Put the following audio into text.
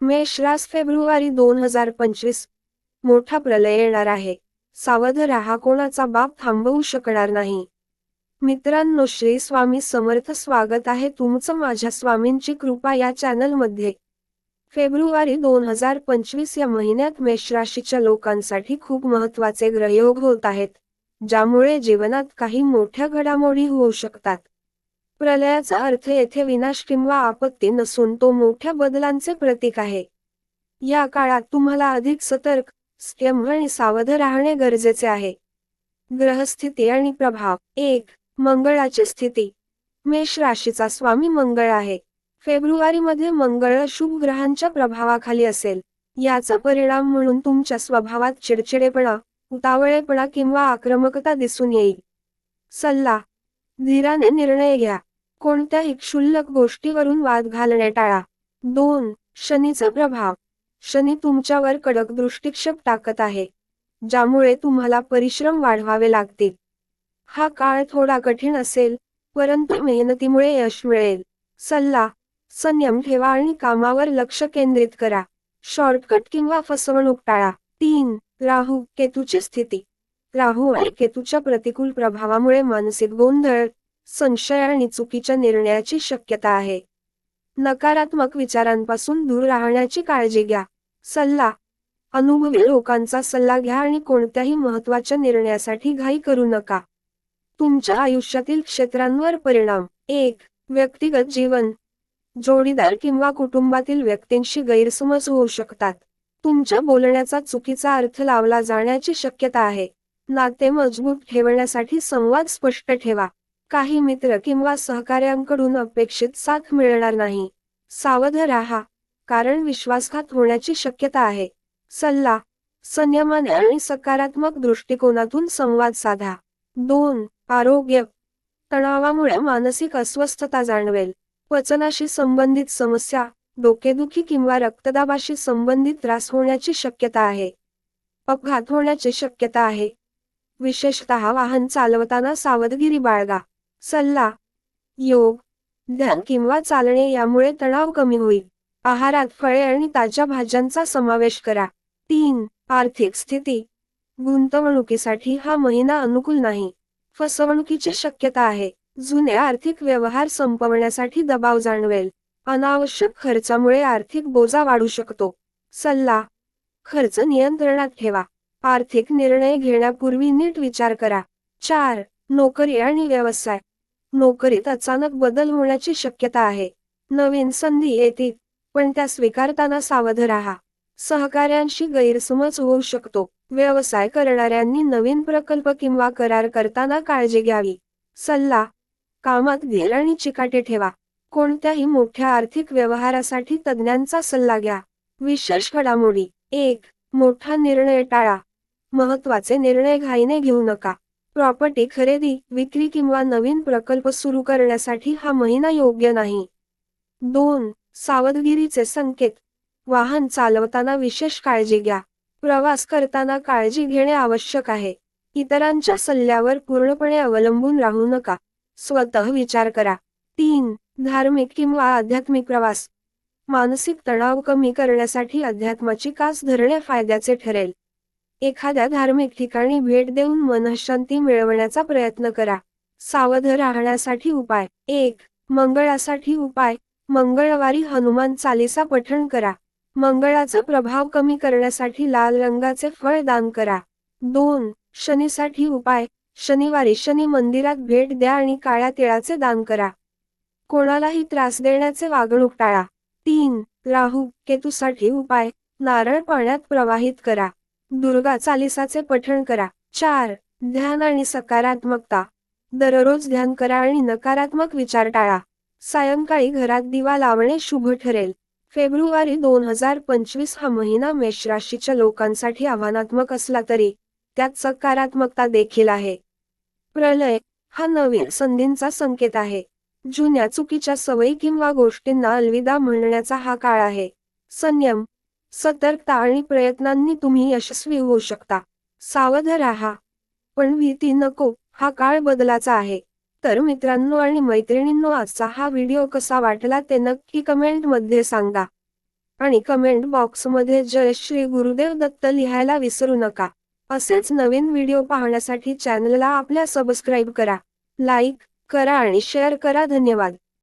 मेष रास फेब्रुवारी दोन हजार पंचवीस. मोठा प्रलय येणार आहे. सावध राहा कोणाचा बाप थांबवू शकणार नाही. मित्रांनो श्री स्वामी समर्थ स्वागत आहे तुमचं माझ्या स्वामींची कृपा या चॅनलमध्ये. फेब्रुवारी दोन हजार पंचवीस या महिन्यात मेष राशीच्या लोकांसाठी खूप महत्त्वाचे ग्रहयोग होत आहेत ज्यामुळे जीवनात काही मोठ्या घडामोडी होऊ शकतात. प्रलयाचा अर्थ येथे विनाश किंवा आपत्ती नसून तो मोठ्या बदलांचे प्रतीक आहे. या काळात तुम्हाला अधिक सतर्क स्टेम आणि सावध राहणे गरजेचे आहे. ग्रहस्थिती आणि प्रभाव. एक मंगळाची स्थिती. मेष राशीचा स्वामी मंगळ आहे. फेब्रुवारीमध्ये मंगळ शुभ ग्रहांच्या प्रभावाखाली असेल. याचा परिणाम म्हणून तुमच्या स्वभावात चिडचिडेपणा उतावळेपणा किंवा आक्रमकता दिसून येईल. सल्ला. धीराने निर्णय घ्या. कोणत्याही क्षुल्लक गोष्टीवरून वाद घालणे टाळा? दोन शनीचा प्रभाव. शनी तुमच्यावर कडक दृष्टिक्षेप टाकत आहे ज्यामुळे तुम्हाला परिश्रम वाढवावे लागतील हा काळ थोडा कठीण असेल परंतु मेहनतीमुळे यश मिळेल. सल्ला संयम ठेवा आणि कामावर लक्ष केंद्रित करा. शॉर्टकट किंवा फसवणूक टाळा. तीन राहू केतूची स्थिती. राहू आणि केतूच्या प्रतिकूल प्रभावामुळे मानसिक गोंधळ संशय आणि चुकीच्या निर्णयाची शक्यता आहे. नकारात्मक विचारांपासून दूर राहण्याची काळजी घ्या. सल्ला. अनुभवी लोकांचा सल्ला घ्या आणि कोणत्याही महत्त्वाच्या निर्णयासाठी घाई करू नका. तुमच्या आयुष्यातील क्षेत्रांवर परिणाम. एक. व्यक्तिगत जीवन. जोडीदार किंवा कुटुंबातील व्यक्तींशी गैरसमज होऊ शकतात. तुमच्या बोलण्याचा चुकीचा अर्थ लावला जाण्याची शक्यता आहे. नाते मजबूत ठेवण्यासाठी संवाद स्पष्ट ठेवा. काही मित्र किंवा सहकार्यांकडून अपेक्षित साथ मिळणार नाही. सावध राहा कारण विश्वासघात होण्याची शक्यता आहे. सल्ला संयमाने आणि सकारात्मक दृष्टिकोनातून संवाद साधा. दोन आरोग्य. तणावामुळे मानसिक अस्वस्थता जाणवेल. पचनाशी संबंधित समस्या डोकेदुखी किंवा रक्तदाबाशी संबंधित त्रास होण्याची शक्यता आहे. अपघात होण्याची शक्यता आहे. विशेषतः वाहन चालवताना सावधगिरी बाळगा. सल्ला योग ध्यान किंवा चालणे यामुळे तणाव कमी होईल. आहारात फळे आणि ताज्या भाज्यांचा समावेश करा. तीन आर्थिक स्थिती. गुंतवणुकीसाठी हा महिना अनुकूल नाही. फसवणुकीची शक्यता आहे. जुने आर्थिक व्यवहार संपवण्यासाठी दबाव जाणवेल. अनावश्यक खर्चामुळे आर्थिक बोजा वाढू शकतो. सल्ला खर्च नियंत्रणात ठेवा. आर्थिक निर्णय घेण्यापूर्वी नीट विचार करा. चार नोकरी आणि व्यवसाय. नोकरीत अचानक बदल होण्याची शक्यता आहे. नवीन संधी येतील पण त्या स्वीकारताना सावध राहा. सहकार्यांशी गैरसमज होऊ शकतो. व्यवसाय करणाऱ्यांनी नवीन प्रकल्प किंवा करार करताना काळजी घ्यावी. सल्ला कामात घेल आणि चिकाटे ठेवा. कोणत्याही मोठ्या आर्थिक व्यवहारासाठी तज्ज्ञांचा सल्ला घ्या. विशेष घडामोडी. एक मोठा निर्णय टाळा. महत्त्वाचे निर्णय घाईने घेऊ नका. प्रॉपर्टी खरेदी विक्री किंवा नवीन प्रकल्प सुरू करण्यासाठी हा महिना योग्य नाही. दोन सावधगिरीचे संकेत. वाहन चालवताना विशेष काळजी घ्या. प्रवास करताना काळजी घेणे आवश्यक आहे. इतरांच्या सल्ल्यावर पूर्णपणे अवलंबून राहू नका. स्वतः विचार करा. तीन धार्मिक किंवा आध्यात्मिक प्रवास. मानसिक तणाव कमी करण्यासाठी अध्यात्माची कास धरणे फायद्याचे ठरेल. एखाद्या धार्मिक ठिकाणी भेट देऊन मनशांती मिळवण्याचा प्रयत्न करा. सावध राहण्यासाठी उपाय. एक मंगळासाठी उपाय. मंगळवारी हनुमान चालीसा पठण करा. मंगळाचा प्रभाव कमी करण्यासाठी लाल रंगाचे फळ दान करा. दोन शनीसाठी उपाय. शनिवारी शनी मंदिरात भेट द्या आणि काळ्या तिळाचे दान करा. कोणालाही त्रास देण्याचे वागणूक टाळा. तीन राहू केतूसाठी उपाय. नारळ पाण्यात प्रवाहित करा. दुर्गा चालिसाचे पठण करा. चार ध्यान आणि सकारात्मकता. दररोज ध्यान करा आणि नकारात्मक विचार टाळा. सायंकाळी घरात दिवा लावणे शुभ ठरेल. फेब्रुवारी दोन हजार पंचवीस हा महिना मेष राशीच्या लोकांसाठी आव्हानात्मक असला तरी त्यात सकारात्मकता देखील आहे. प्रलय हा नवीन संधींचा संकेत आहे. जुन्या चुकीच्या सवयी किंवा गोष्टींना अलविदा म्हणण्याचा हा काळ आहे. संयम सतर्कता आणि प्रयत्नांनी तुम्ही यशस्वी होऊ शकता. सावध राहा. पण भीती नको हा काळ बदलाचा आहे. तर मित्रांनो आणि मैत्रिणींनो आजचा हा व्हिडिओ कसा वाटला ते नक्की कमेंटमध्ये सांगा. आणि कमेंट बॉक्समध्ये जय श्री गुरुदेव दत्त लिहायला विसरू नका. असेच नवीन व्हिडिओ पाहण्यासाठी चॅनलला आपल्या सबस्क्राईब करा. लाईक करा आणि शेअर करा. धन्यवाद.